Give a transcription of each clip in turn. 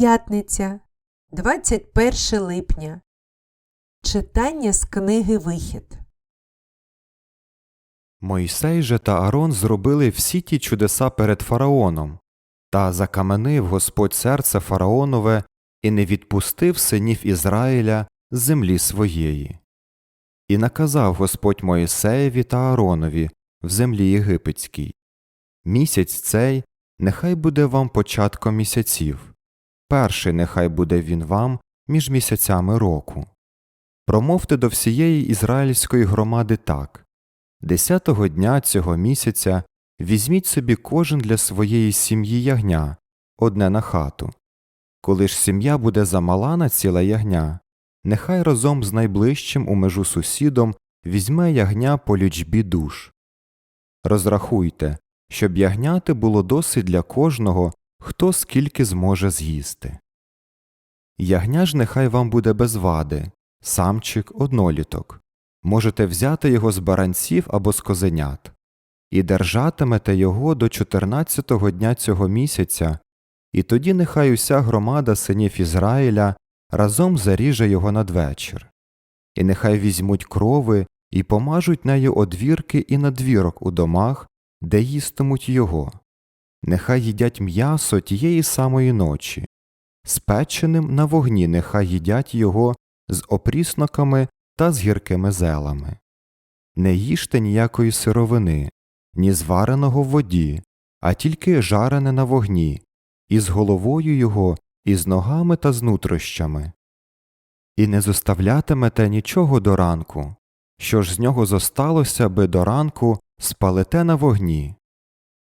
П'ятниця, 21 липня. Читання з книги Вихід. Мойсей же та Арон зробили всі ті чудеса перед фараоном, та закаменив Господь серце фараонове і не відпустив синів Ізраїля з землі своєї. І наказав Господь Моїсеєві та Ааронові в землі єгипетській Місяць цей нехай буде вам початком місяців, перший нехай буде він вам між місяцями року. Промовте до всієї ізраїльської громади так Десятого дня цього місяця візьміть собі кожен для своєї сім'ї ягня, одне на хату. Коли ж сім'я буде замала на ціле ягня, нехай разом з найближчим у межу сусідом візьме ягня по лічбі душ. Розрахуйте, щоб ягняти було досить для кожного, хто скільки зможе з'їсти. Ягня ж нехай вам буде без вади, самчик одноліток. Можете взяти його з баранців або з козенят, і держатимете його до 14-го дня цього місяця, і тоді нехай уся громада синів Ізраїля разом заріже його надвечір, і нехай візьмуть крови і помажуть нею одвірки і надвірок у домах, де їстимуть його, нехай їдять м'ясо тієї самої ночі, спеченим на вогні нехай їдять його з опрісноками та з гіркими зелами. Не їжте ніякої сировини, ні звареного в воді, а тільки жарене на вогні, і з головою його, і з ногами та з нутрощами. І не зоставлятимете нічого до ранку, що ж з нього зосталося би до ранку спалите на вогні,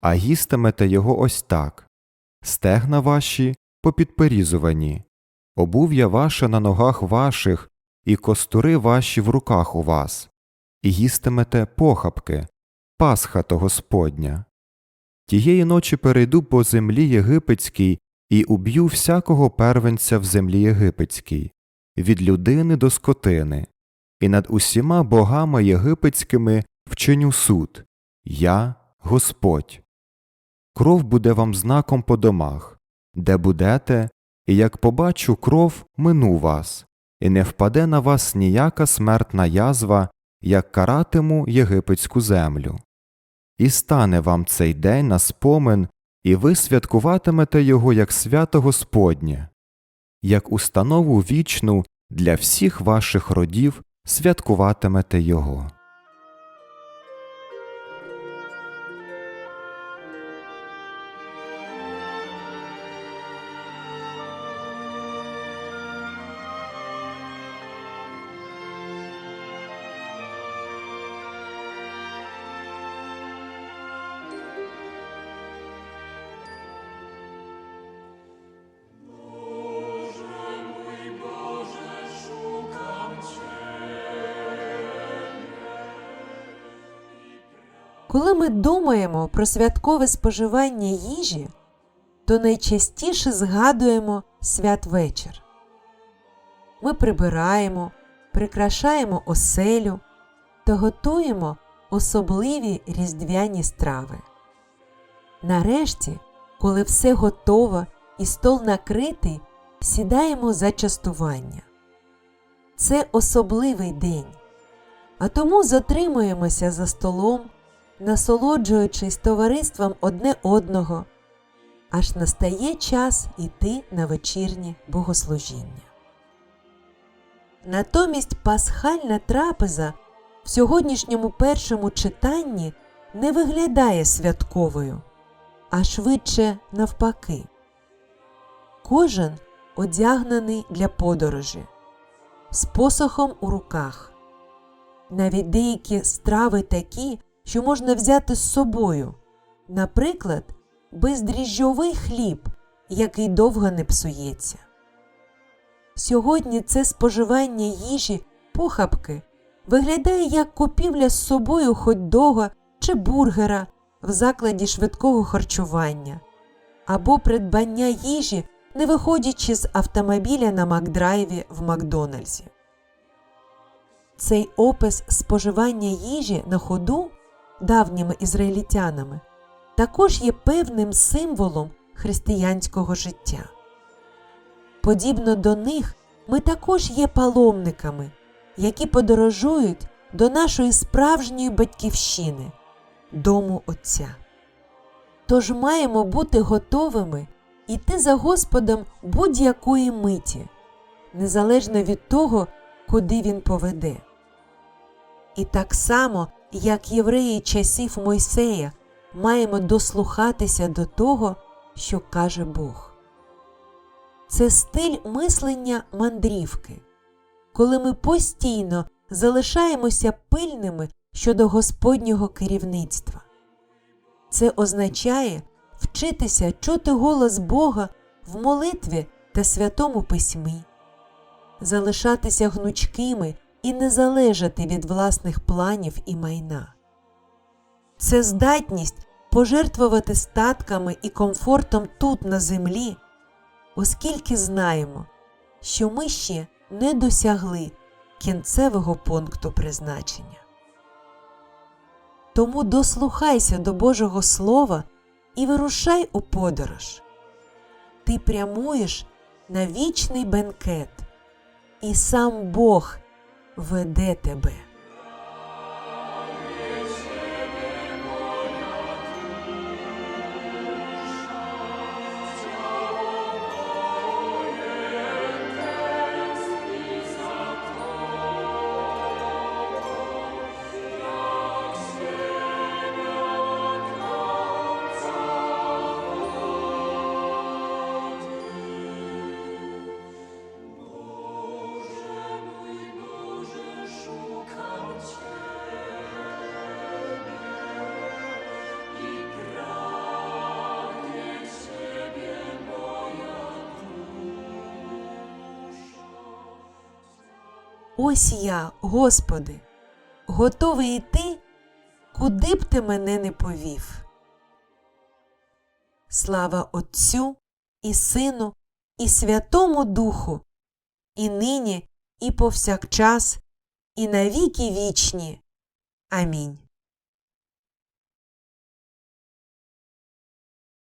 а їстимете його ось так. Стегна ваші попідперізувані, обув'я ваше на ногах ваших і костури ваші в руках у вас, і їстимете похапки, Пасха то Господня. Тієї ночі перейду по землі єгипетській і уб'ю всякого первенця в землі єгипетській, від людини до скотини, і над усіма богами єгипетськими вчиню суд. Я Господь. Кров буде вам знаком по домах, де будете, і як побачу кров, мину вас, і не впаде на вас ніяка смертна язва, як каратиму єгипетську землю. І стане вам цей день на спомин, і ви святкуватимете його як свято Господнє, як установу вічну для всіх ваших родів святкуватимете його. Коли ми думаємо про святкове споживання їжі, то найчастіше згадуємо святвечір. Ми прибираємо, прикрашаємо оселю та готуємо особливі різдвяні страви. Нарешті, коли все готово і стол накритий, сідаємо за частування. Це особливий день, а тому затримуємося за столом насолоджуючись товариством одне одного, аж настає час іти на вечірнє богослужіння. Натомість пасхальна трапеза в сьогоднішньому першому читанні не виглядає святковою, а швидше навпаки. Кожен одягнений для подорожі, з посохом у руках. Навіть деякі страви такі, що можна взяти з собою, наприклад, бездріжджовий хліб, який довго не псується. Сьогодні це споживання їжі похапки виглядає як купівля з собою хот-дога чи бургера в закладі швидкого харчування або придбання їжі, не виходячи з автомобіля на Макдрайві в Макдональдсі. Цей опис споживання їжі на ходу давніми ізраїлітянами, також є певним символом християнського життя. Подібно до них, ми також є паломниками, які подорожують до нашої справжньої батьківщини, дому Отця. Тож маємо бути готовими йти за Господом будь-якої миті, незалежно від того, куди Він поведе. І так само, як євреї часів Мойсея, маємо дослухатися до того, що каже Бог. Це стиль мислення мандрівки, коли ми постійно залишаємося пильними щодо Господнього керівництва. Це означає вчитися чути голос Бога в молитві та святому письмі, залишатися гнучкими і не залежати від власних планів і майна. Це здатність пожертвувати статками і комфортом тут на землі, оскільки знаємо, що ми ще не досягли кінцевого пункту призначення. Тому дослухайся до Божого Слова і вирушай у подорож. Ти прямуєш на вічний бенкет, і сам Бог веде тебе. Ось я, Господи, готовий йти, куди б ти мене не повів. Слава Отцю і Сину, і Святому Духу, і нині, і повсякчас, і навіки вічні. Амінь.